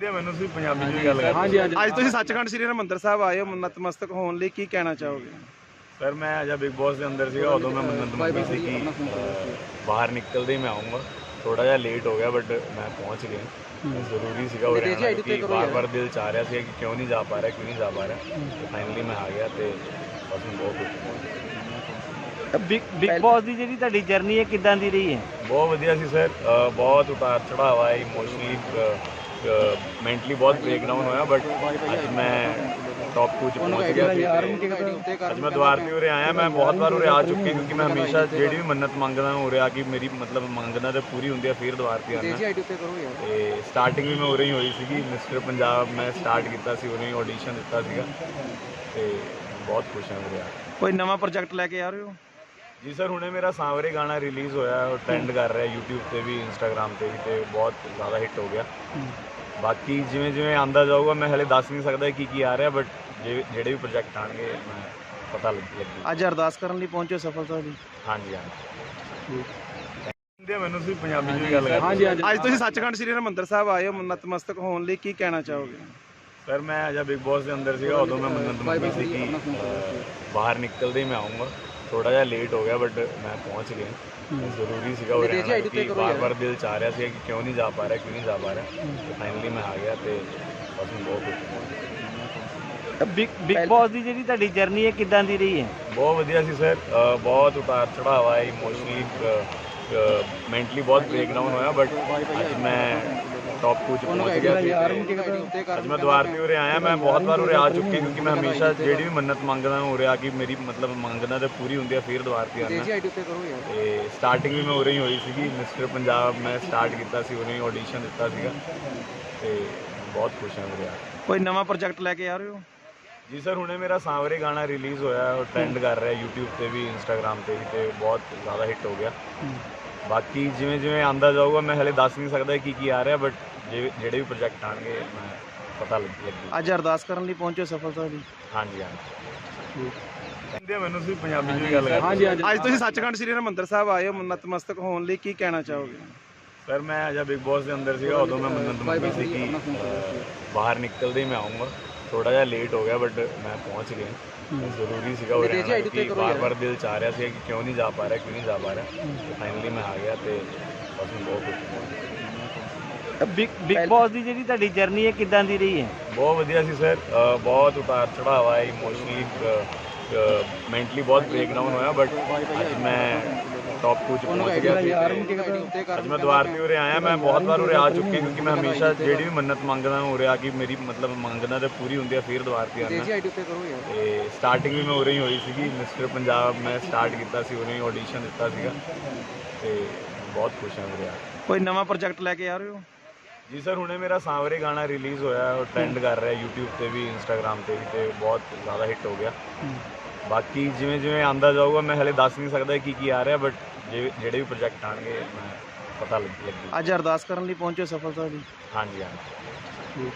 ਦੇ ਮੈਨੂੰ ਸੀ ਪੰਜਾਬੀ ਚ ਵੀ ਗੱਲ ਕਰ ਹਾਂਜੀ ਹਾਂਜੀ ਅੱਜ ਤੁਸੀਂ ਸੱਚਖੰਡ ਸ੍ਰੀ ਹਰਿਮੰਦਰ ਸਾਹਿਬ ਆਏ ਹੋ ਨਤਮਸਤਕ ਹੋਣ ਲਈ ਕੀ ਕਹਿਣਾ ਚਾਹੋਗੇ? ਸਰ ਮੈਂ ਅਜਾ ਬਿਗ ਬੌਸ ਦੇ ਅੰਦਰ ਸੀਗਾ ਉਦੋਂ ਮੈਂ ਮੰਨਤ ਮੰਗੀ ਸੀ ਕਿ ਬਾਹਰ ਨਿਕਲਦੇ ਹੀ ਮੈਂ ਆਉਂਗਾ ਥੋੜਾ ਜਿਹਾ ਲੇਟ ਹੋ ਗਿਆ ਬਟ ਮੈਂ ਪਹੁੰਚ ਗਿਆ। ਜ਼ਰੂਰੀ ਸੀਗਾ ਉਹ ਰਹਿਣਾ ਕਿ ਬਾਰ-ਬਾਰ ਦਿਲ ਚਾਹ ਰਿਹਾ ਸੀ ਕਿ ਕਿਉਂ ਨਹੀਂ ਜਾ ਪਾ ਰਿਹਾ ਕਿਉਂ ਨਹੀਂ ਜਾ ਪਾ ਰਿਹਾ। ਤੇ ਫਾਈਨਲੀ ਮੈਂ ਆ ਗਿਆ ਤੇ ਬਸ ਬਹੁਤ ਖੁਸ਼ ਬਿਗ ਬਿਗ ਬੌਸ ਦੀ ਜਿਹੜੀ ਤੁਹਾਡੀ ਜਰਨੀ ਹੈ ਕਿੱਦਾਂ ਦੀ ਰਹੀ ਹੈ? ਬਹੁਤ ਵਧੀਆ ਸੀ ਸਰ ਬਹੁਤ ਉਤਾਰ ਚੜਾਵਾ ਹੈ ਇਮੋਸ਼ਨਲੀ ਮੈਂਟਲੀ ਬਹੁਤ ਬ੍ਰੇਕਡਾਊਨ ਹੋਇਆ ਬਟ ਅੱਜ ਮੈਂ ਟੌਪ 2 ਚ ਪਹੁੰਚ ਗਿਆ ਸੀ। ਤੇ ਅੱਜ ਮੈਂ ਦੁਆਰ ਤੇ ਉਰੇ ਆਇਆ ਮੈਂ ਬਹੁਤ ਵਾਰ ਉਰੇ ਆ ਚੁੱਕੀ ਕਿਉਂਕਿ ਮੈਂ ਹਮੇਸ਼ਾ ਜਿਹੜੀ ਵੀ ਮੰਨਤ ਮੰਗਦਾ ਮੈਂ ਉਰੇ ਆ ਕੇ ਮੇਰੀ ਮਤਲਬ ਮੰਗਦਾ ਤੇ ਪੂਰੀ ਹੁੰਦੀ ਆ ਫਿਰ ਦੁਆਰ ਤੇ ਆਉਣਾ। ਤੇ ਸਟਾਰਟਿੰਗ ਵੀ ਮੈਂ ਉਰੇ ਹੀ ਹੋਈ ਸੀਗੀ ਮਿਸਟਰ ਪੰਜਾਬ ਮੈਂ ਸਟਾਰਟ ਕੀਤਾ ਸੀ ਉਰੇ ਹੀ ਆਡੀਸ਼ਨ ਦਿੱਤਾ ਸੀਗਾ। ਤੇ ਬਹੁਤ ਖੁਸ਼ ਹਾਂ ਉਰੇ ਆ। ਕੋਈ ਨਵਾਂ ਪ੍ਰੋਜੈਕਟ ਲੈ ਕੇ ਆ ਰਹੇ ਹੋ? ਜੀ ਸਰ ਹੁਣੇ ਮੇਰਾ ਸਾਂਵਰੇ ਗਾਣਾ ਰਿਲੀਜ਼ ਹੋਇਆ ਉਹ ਟ੍ਰੈਂਡ ਕਰ ਰਿਹਾ YouTube ਤੇ ਵੀ Instagram ਤੇ ਵੀ ਤੇ ਬਹੁਤ ਜ਼ਿਆਦਾ ਹਿੱਟ ਹੋ ਗਿਆ। ਬਾਕੀ ਜਿਵੇਂ ਜਿਵੇਂ ਆਂਦਾ ਜਾਊਗਾ ਮੈਂ ਹਲੇ ਦੱਸ ਨਹੀਂ ਸਕਦਾ ਕੀ ਕੀ ਆ ਰਿਹਾ ਬਟ ਜਿਹੜੇ ਵੀ ਪ੍ਰੋਜੈਕਟ ਆਣਗੇ ਮੈਂ ਪਤਾ ਲੱਗ ਲੱਗੀ ਅੱਜ ਅਰਦਾਸ ਕਰਨ ਲਈ ਪਹੁੰਚੇ ਸਫਲਤਾ ਦੀ ਹਾਂਜੀ ਹਾਂਜੀ। ਦੇ ਮੈਨੂੰ ਸੀ ਪੰਜਾਬੀ ਵੀ ਗੱਲ ਕਰ ਹਾਂਜੀ ਹਾਂਜੀ। ਅੱਜ ਤੁਸੀਂ ਸੱਚਖੰਡ ਸ੍ਰੀ ਹਰਿਮੰਦਰ ਸਾਹਿਬ ਆਏ ਹੋ ਨਤਮਸਤਕ ਹੋਣ ਲਈ ਕੀ ਕਹਿਣਾ ਚਾਹੋਗੇ? ਸਰ ਮੈਂ ਅਜਾ ਬਿਗ ਬੌਸ ਦੇ ਅੰਦਰ ਸੀਗਾ ਉਦੋਂ ਮੈਂ ਮੰਨਤ ਮੰਗੀ ਸੀ ਕਿ ਬਾਹਰ ਨਿਕਲਦੇ ਮੈਂ ਆਉਂਗਾ ਥੋੜਾ ਜਿਹਾ ਲੇਟ ਹੋ ਗਿਆ ਬਟ ਮੈਂ ਪਹੁੰਚ ਗਿਆ। ਜ਼ਰੂਰੀ ਸੀਗਾ ਉਹ ਰਹਿਣਾ ਕਿ ਬਾਰ-ਬਾਰ ਦਿਲ ਚਾਹ ਰਿਹਾ ਸੀ ਕਿ ਕਿਉਂ ਨਹੀਂ ਜਾ ਪਾ ਰਿਹਾ ਕਿਉਂ ਨਹੀਂ ਜਾ ਪਾ ਰਿਹਾ। ਫਾਈਨਲੀ ਮੈਂ ਆ ਗਿਆ ਤੇ ਬਸ ਬਹੁਤ ਖੁਸ਼ ਹਾਂ ਬਿਗ ਬਿਗ ਬੌਸ ਦੀ ਜਿਹੜੀ ਤੁਹਾਡੀ ਜਰਨੀ ਹੈ ਕਿੱਦਾਂ ਦੀ ਰਹੀ ਹੈ? ਬਹੁਤ ਵਧੀਆ ਸੀ ਸਰ। ਬਹੁਤ ਉਤਾਰ ਚੜਾਵਾ ਹੈ ਇਮੋਸ਼ਨਲੀ ਮੈਂਟਲੀ ਬਹੁਤ ਬ੍ਰੇਕਡਾਊਨ ਹੋਇਆ ਬਟ ਅੱਜ ਮੈਂ ਟੌਪ 2 ਚ ਪਹੁੰਚ ਗਿਆ ਸੀ। ਅੱਜ ਮੈਂ ਦੁਆਰ ਤੇ ਉਰੇ ਆਇਆ ਮੈਂ ਬਹੁਤ ਵਾਰ ਉਰੇ ਆ ਚੁੱਕੀ ਕਿਉਂਕਿ ਮੈਂ ਹਮੇਸ਼ਾ ਜਿਹੜੀ ਵੀ ਮੰਨਤ ਮੰਗਦਾ ਮੈਂ ਉਰੇ ਆ ਕੇ ਮੇਰੀ ਮਤਲਬ ਮੰਗਦਾ ਤੇ ਪੂਰੀ ਹੁੰਦੀ ਆ ਫਿਰ ਦੁਆਰ ਤੇ ਆਉਣਾ ਤੇ ਸਟਾਰਟਿੰਗ ਵੀ ਮੈਂ ਉਰੇ ਹੀ ਹੋਈ ਸੀਗੀ ਮਿਸਟਰ ਪੰਜਾਬ ਮੈਂ ਸਟਾਰਟ ਕੀਤਾ ਸੀ ਉਰੇ ਹੀ ਆਡੀਸ਼ਨ ਦਿੱਤਾ ਸੀਗਾ। ਤੇ ਬਹੁਤ ਖੁਸ਼ ਹਾਂ ਉਰੇ ਆ। ਕੋਈ ਨਵਾਂ ਪ੍ਰੋਜੈਕਟ ਲੈ ਕੇ ਆ ਰਹੇ ਹੋ? ਜੀ ਸਰ ਹੁਣੇ ਮੇਰਾ ਸਾਂਵਰੇ ਗਾਣਾ ਰਿਲੀਜ਼ ਹੋਇਆ ਉਹ ਟ੍ਰੈਂਡ ਕਰ ਰਿਹਾ YouTube ਤੇ ਵੀ Instagram ਤੇ ਵੀ ਤੇ ਬਹੁਤ ਜ਼ਿਆਦਾ ਹਿੱਟ ਹੋ ਗਿਆ। ਬਾਕੀ ਜਿਵੇਂ ਜਿਵੇਂ ਆਂਦਾ ਜਾਊਗਾ ਮੈਂ ਹਲੇ ਦੱਸ ਨਹੀਂ ਸਕਦਾ ਕੀ ਕੀ ਆ ਰਿਹਾ ਬਟ ਜਿਹੜੇ ਵੀ ਪ੍ਰੋਜੈਕਟ ਆਣਗੇ ਮੈਂ ਪਤਾ ਲੱਗ ਲੱਗੀ। ਅੱਜ ਅਰਦਾਸ ਕਰਨ ਲਈ ਪਹੁੰਚੇ ਸਫਲਤਾ ਦੀ ਹਾਂਜੀ ਹਾਂਜੀ। ਕਹਿੰਦੇ ਮੈਨੂੰ ਸੀ ਪੰਜਾਬੀ ਚ ਵੀ ਗੱਲ ਕਰ ਹਾਂਜੀ ਹਾਂਜੀ। ਅੱਜ ਤੁਸੀਂ ਸੱਚਖੰਡ ਸ੍ਰੀ ਹਰਿਮੰਦਰ ਸਾਹਿਬ ਆਏ ਹੋ ਨਤਮਸਤਕ ਹੋਣ ਲਈ ਕੀ ਕਹਿਣਾ ਚਾਹੋਗੇ? ਸਰ ਮੈਂ ਅਜਾ ਬਿਗ ਬੌਸ ਦੇ ਅੰਦਰ ਸੀਗਾ ਉਦੋਂ ਮੈਂ ਮੰਨਤ ਮੰਗੀ ਸੀ ਕਿ ਬਾਹਰ ਨਿਕਲਦੇ ਮੈਂ ਆਉਂਗਾ ਥੋੜਾ ਜਿਹਾ ਲੇਟ ਹੋ ਗਿਆ ਬਟ ਮੈਂ ਪਹੁੰਚ ਗਿਆ। ਜ਼ਰੂਰੀ ਸੀਗਾ ਉਹ ਰਹਿਣਾ ਕਿ ਬਾਰ-ਬਾਰ ਦਿਲ ਚਾਹ ਰਿਹਾ ਸੀ ਕਿ ਕਿਉਂ ਨਹੀਂ ਜਾ ਪਾ ਰਿਹਾ ਕਿਉਂ ਨਹੀਂ ਜਾ ਪਾ ਰਿਹਾ। ਫਾਈਨਲੀ ਮੈਂ ਆ ਗਿਆ ਤੇ ਬਸ ਮੈਂ ਬਹੁਤ ਖੁਸ਼ ਹਾਂ ਬਿਗ ਬਿਗ ਬੌਸ ਦੀ ਜਿਹੜੀ ਤੁਹਾਡੀ ਜਰਨੀ ਹੈ ਕਿੱਦਾਂ ਦੀ ਰਹੀ ਹੈ? ਬਹੁਤ ਵਧੀਆ ਸੀ ਸਰ। ਬਹੁਤ ਉਤਾਰ ਚੜਾਵਾ ਹੈ ਇਮੋਸ਼ਨਲੀ ਮੈਂਟਲੀ ਬਹੁਤ ਬ੍ਰੇਕਡਾਊਨ ਹੋਇਆ ਬਟ ਅੱਜ ਮੈਂ ਟੌਪ 2 ਚ ਪਹੁੰਚ ਗਿਆ ਸੀ। ਅੱਜ ਮੈਂ ਦੁਆਰ ਤੇ ਉਰੇ ਆਇਆ ਮੈਂ ਬਹੁਤ ਵਾਰ ਉਰੇ ਆ ਚੁੱਕੀ ਕਿਉਂਕਿ ਮੈਂ ਹਮੇਸ਼ਾ ਜਿਹੜੀ ਵੀ ਮੰਨਤ ਮੰਗਦਾ ਮੈਂ ਉਰੇ ਆ ਕੇ ਮੇਰੀ ਮਤਲਬ ਮੰਗਦਾ ਤੇ ਪੂਰੀ ਹੁੰਦੀ ਆ ਫਿਰ ਦੁਆਰ ਤੇ ਆਉਣਾ ਤੇ ਸਟਾਰਟਿੰਗ ਵੀ ਮੈਂ ਉਰੇ ਹੀ ਹੋਈ ਸੀਗੀ ਮਿਸਟਰ ਪੰਜਾਬ ਮੈਂ ਸਟਾਰਟ ਕੀਤਾ ਸੀ ਉਰੇ ਹੀ ਆਡੀਸ਼ਨ ਦਿੱਤਾ ਸੀਗਾ। ਤੇ ਬਹੁਤ ਖੁਸ਼ ਹਾਂ ਉਰੇ ਆ ਕੇ। ਕੋਈ ਨਵਾਂ ਪ੍ਰੋਜੈਕਟ ਲੈ ਕੇ ਆ ਰਹੇ ਹੋ? ਜੀ ਸਰ ਹੁਣੇ ਮੇਰਾ ਸਾਂਵਰੇ ਗਾਣਾ ਰਿਲੀਜ਼ ਹੋਇਆ ਉਹ ਟ੍ਰੈਂਡ ਕਰ ਰਿਹਾ YouTube ਤੇ ਵੀ Instagram ਤੇ ਵੀ ਤੇ ਬਹੁਤ ਜ਼ਿਆਦਾ ਹਿੱਟ ਹੋ ਗਿਆ। ਬਾਕੀ ਜਿਵੇਂ ਜਿਵੇਂ ਆਂਦਾ ਜਾਊਗਾ ਮੈਂ ਹਲੇ ਦੱਸ ਨਹੀਂ ਸਕਦਾ ਕੀ ਕੀ ਆ ਰਿਹਾ ਬਟ ਜਿਹੜੇ ਵੀ ਪ੍ਰੋਜੈਕਟ ਆਣਗੇ ਮੈਂ ਪਤਾ ਲੱਗ ਲੱਗੀ। ਅੱਜ ਅਰਦਾਸ ਕਰਨ ਲਈ ਪਹੁੰਚੇ ਸਫਲਤਾ ਦੀ? ਹਾਂਜੀ ਹਾਂਜੀ।